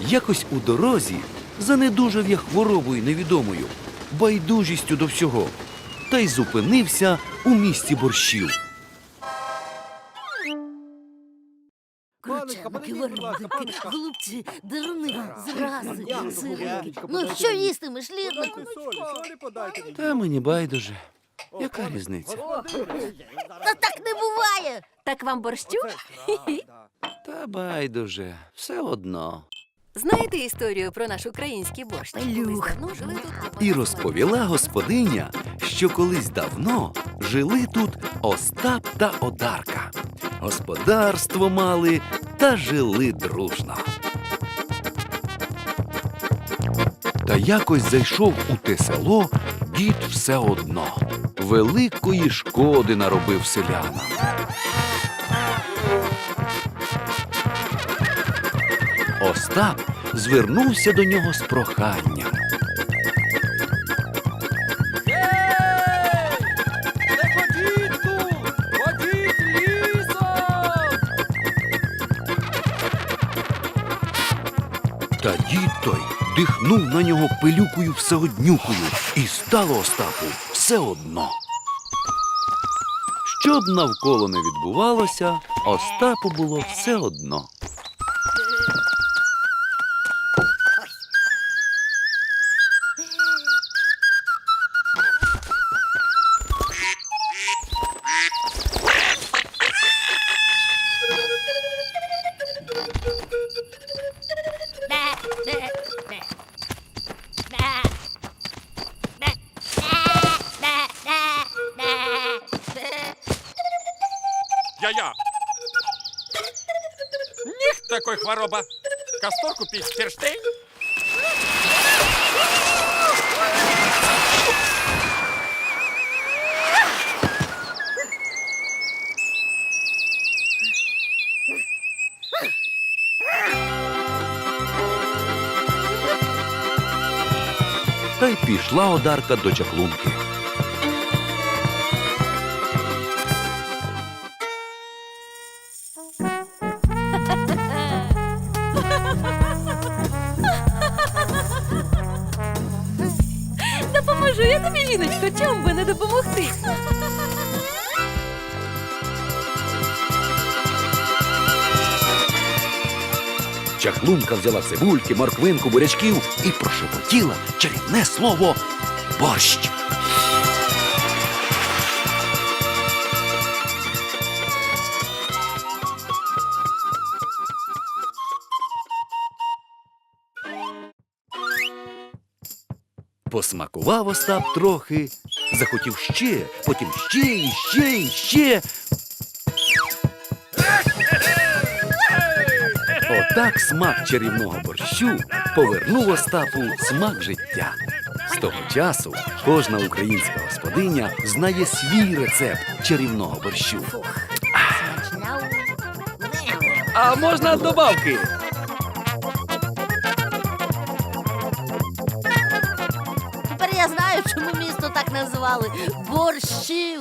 Якось у дорозі занедужав я хворобою невідомою, байдужістю до всього, та й зупинився у місті борщів. Кручаники, вареники, голубці, деруни, зрази, сирики. Ну що їстимеш, лірнику? Та мені байдуже. Яка різниця? Та так не буває. Так вам борщу? Та байдуже, все одно. Знаєте історію про наш український борщ? Тут І розповіла господиня, що колись давно жили тут Остап та Одарка. Господарство мали та жили дружно. Та якось зайшов у те село дід все одно. Великої шкоди наробив селянам. Остап звернувся до нього з проханням. Та дід той дихнув на нього пилюкою всеоднюкою, і стало Остапу все одно. Що б навколо не відбувалося, Остапу було все одно. Я-я. Них такой хвороба. Кастор купить перштейн? Та й пішла Одарка до чаклунки. Я тобі, жіночко, чому би не допомогти? Чахлунка взяла цибульки, морквинку, бурячків і прошепотіла чарівне слово борщ. Посмакував Остап трохи, захотів ще, потім ще і ще і ще. Отак смак чарівного борщу повернув Остапу смак життя. З того часу кожна українська господиня знає свій рецепт чарівного борщу. А можна добавки? Назвали. Борщів.